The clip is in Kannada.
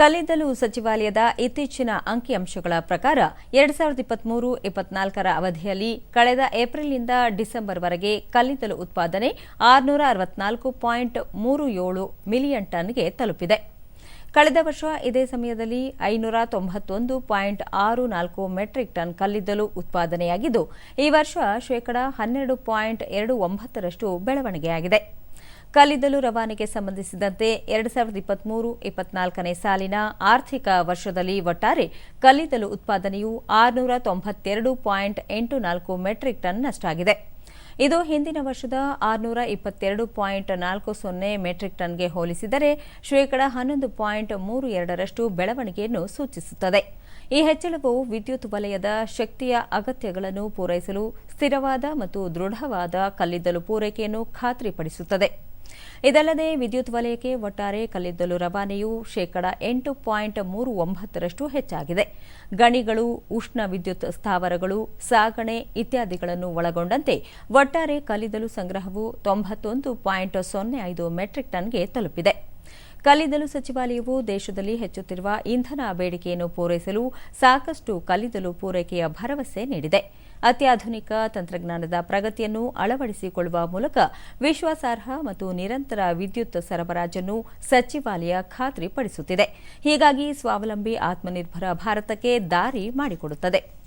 ಕಲ್ಲಿದ್ದಲು ಸಚಿವಾಲಯದ ಇತ್ತೀಚಿನ ಅಂಕಿಅಂಶಗಳ ಪ್ರಕಾರ ಎರಡ್ ಸಾವಿರದ ಇಪ್ಪತ್ಮೂರು, ಇಪ್ಪತ್ನಾಲ್ಕರ ಅವಧಿಯಲ್ಲಿ ಕಳೆದ ಏಪ್ರಿಲ್ನಿಂದ ಡಿಸೆಂಬರ್ವರೆಗೆ ಕಲ್ಲಿದ್ದಲು ಉತ್ಪಾದನೆ ಆರುನೂರ ಅರವತ್ನಾಲ್ಕು ಪಾಯಿಂಟ್ ಮೂರು ಏಳು ಮಿಲಿಯನ್ ಟನ್ಗೆ ತಲುಪಿದೆ. ಕಳೆದ ವರ್ಷ ಇದೇ ಸಮಯದಲ್ಲಿ ಐನೂರ ತೊಂಬತ್ತೊಂದು ಪಾಯಿಂಟ್ ಆರು ನಾಲ್ಕು ಮೆಟ್ರಿಕ್ ಟನ್ ಕಲ್ಲಿದ್ದಲು ಉತ್ಪಾದನೆಯಾಗಿದ್ದು, ಈ ವರ್ಷ ಶೇಕಡಾ ಹನ್ನೆರಡು ಪಾಯಿಂಟ್ ಎರಡು ಒಂಬತ್ತರಷ್ಟು ಬೆಳವಣಿಗೆಯಾಗಿದೆ. ಕಲ್ಲಿದ್ದಲು ರವಾನೆಗೆ ಸಂಬಂಧಿಸಿದಂತೆ ಎರಡು ಸಾವಿರದ ಇಪ್ಪತ್ಮೂರು ಇಪ್ಪತ್ನಾಲ್ಕನೇ ಸಾಲಿನ ಆರ್ಥಿಕ ವರ್ಷದಲ್ಲಿ ಒಟ್ಟಾರೆ ಕಲ್ಲಿದ್ದಲು ಉತ್ಪಾದನೆಯು ಆರುನೂರ ತೊಂಬತ್ತೆರಡು ಪಾಯಿಂಟ್ ಎಂಟು ನಾಲ್ಕು ಮೆಟ್ರಿಕ್ ಟನ್ನಷ್ಟಾಗಿದೆ ಇದು ಹಿಂದಿನ ವರ್ಷದ ಆರುನೂರ ಇಪ್ಪತ್ತೆರಡು ಪಾಯಿಂಟ್ ನಾಲ್ಕು ಸೊನ್ನೆ ಮೆಟ್ರಿಕ್ ಟನ್ಗೆ ಹೋಲಿಸಿದರೆ ಶೇಕಡ ಹನ್ನೊಂದು ಪಾಯಿಂಟ್ ಮೂರು ಎರಡರಷ್ಟು ಬೆಳವಣಿಗೆಯನ್ನು ಸೂಚಿಸುತ್ತದೆ. ಈ ಹೆಚ್ಚಳವು ವಿದ್ಯುತ್ ವಲಯದ ಶಕ್ತಿಯ ಅಗತ್ಯಗಳನ್ನು ಪೂರೈಸಲು ಸ್ಥಿರವಾದ ಮತ್ತು ದೃಢವಾದ ಕಲ್ಲಿದ್ದಲು ಪೂರೈಕೆಯನ್ನು ಖಾತ್ರಿಪಡಿಸುತ್ತದೆ. ಇದಲ್ಲದೆ ವಿದ್ಯುತ್ ವಲಯಕ್ಕೆ ಒಟ್ಟಾರೆ ಕಲ್ಲಿದ್ದಲು ರವಾನೆಯು ಶೇಕಡ ಎಂಟು ಪಾಯಿಂಟ್ ಮೂರು ಒಂಬತ್ತರಷ್ಟು ಹೆಚ್ಚಾಗಿದೆ. ಗಣಿಗಳು, ಉಷ್ಣ ವಿದ್ಯುತ್ ಸ್ಥಾವರಗಳು, ಸಾಗಣೆ ಇತ್ಯಾದಿಗಳನ್ನು ಒಳಗೊಂಡಂತೆ ಒಟ್ಟಾರೆ ಕಲ್ಲಿದ್ದಲು ಸಂಗ್ರಹವು ತೊಂಬತ್ತೊಂದು ಪಾಯಿಂಟ್ ಸೊನ್ನೆ ಐದು ಮೆಟ್ರಿಕ್ ಟನ್ಗೆ ತಲುಪಿದೆ. ಕಲ್ಲಿದ್ದಲು ಸಚಿವಾಲಯವು ದೇಶದಲ್ಲಿ ಹೆಚ್ಚುತ್ತಿರುವ ಇಂಧನ ಬೇಡಿಕೆಯನ್ನು ಪೂರೈಸಲು ಸಾಕಷ್ಟು ಕಲ್ಲಿದ್ದಲು ಪೂರೈಕೆಯ ಭರವಸೆ ನೀಡಿದೆ. ಅತ್ಯಾಧುನಿಕ ತಂತ್ರಜ್ಞಾನದ ಪ್ರಗತಿಯನ್ನು ಅಳವಡಿಸಿಕೊಳ್ಳುವ ಮೂಲಕ ವಿಶ್ವಾಸಾರ್ಹ ಮತ್ತು ನಿರಂತರ ವಿದ್ಯುತ್ ಸರಬರಾಜನ್ನು ಸಚಿವಾಲಯ ಖಾತ್ರಿಪಡಿಸುತ್ತಿದೆ. ಹೀಗಾಗಿ ಸ್ವಾವಲಂಬಿ ಆತ್ಮನಿರ್ಭರ ಭಾರತಕ್ಕೆ ದಾರಿ ಮಾಡಿಕೊಡುತ್ತದೆ.